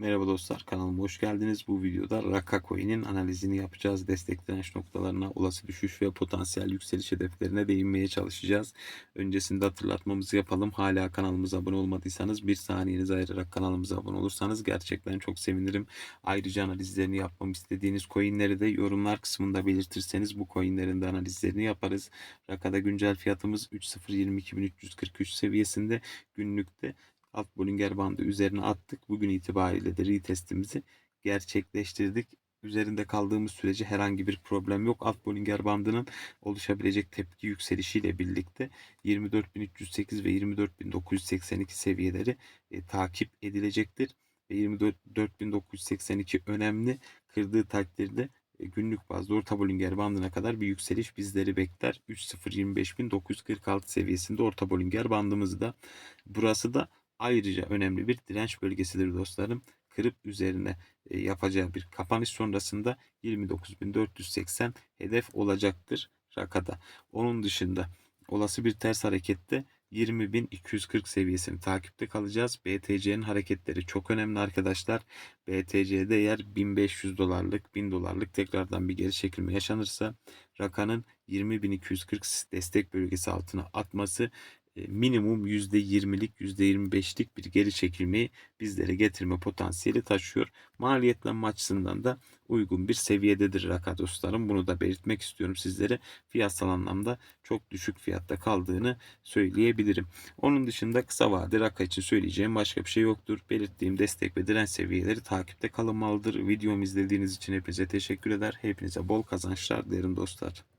Merhaba dostlar kanalıma hoş geldiniz. Bu videoda Raka Coin'in analizini yapacağız. Destek direnç noktalarına, olası düşüş ve potansiyel yükseliş hedeflerine değinmeye çalışacağız. Öncesinde hatırlatmamızı yapalım. Hala kanalımıza abone olmadıysanız bir saniyenizi ayırarak kanalımıza abone olursanız gerçekten çok sevinirim. Ayrıca analizlerini yapmamı istediğiniz coinleri de yorumlar kısmında belirtirseniz bu coinlerin de analizlerini yaparız. Raka'da güncel fiyatımız 3.022.343 seviyesinde günlükte alt Bollinger bandı üzerine attık. Bugün itibariyle de retestimizi gerçekleştirdik. Üzerinde kaldığımız sürece herhangi bir problem yok. Alt Bollinger bandının oluşabilecek tepki yükselişiyle birlikte 24.308 ve 24.982 seviyeleri e, takip edilecektir. Ve 24.982 önemli. Kırdığı takdirde e, günlük bazda orta Bollinger bandına kadar bir yükseliş bizleri bekler. 3.025.946 seviyesinde orta Bollinger bandımızda. Burası da ayrıca önemli bir direnç bölgesidir dostlarım. Kırıp üzerine e, yapacağı bir kapanış sonrasında 29.480 hedef olacaktır Raka'da. Onun dışında olası bir ters harekette 20.240 seviyesini takipte kalacağız. BTC'nin hareketleri çok önemli arkadaşlar. BTC'de eğer 1500 dolarlık 1000 dolarlık tekrardan bir geri çekilme yaşanırsa Raka'nın 20.240 destek bölgesi altına atması e, minimum %20'lik %25'lik bir geri çekilmeyi bizlere getirme potansiyeli taşıyor. Maliyetlenme açısından da uygun bir seviyededir Raka dostlarım. Bunu da belirtmek istiyorum sizlere. Fiyatsal anlamda çok düşük fiyatta kaldığını söyleyebilirim. Onun dışında kısa vade Raka için söyleyeceğim başka bir şey yoktur. Belirttiğim destek ve direnç seviyeleri takipte kalınmalıdır. Videomu izlediğiniz için hepinize teşekkür eder. Hepinize bol kazançlar derim dostlar arkadaşlar.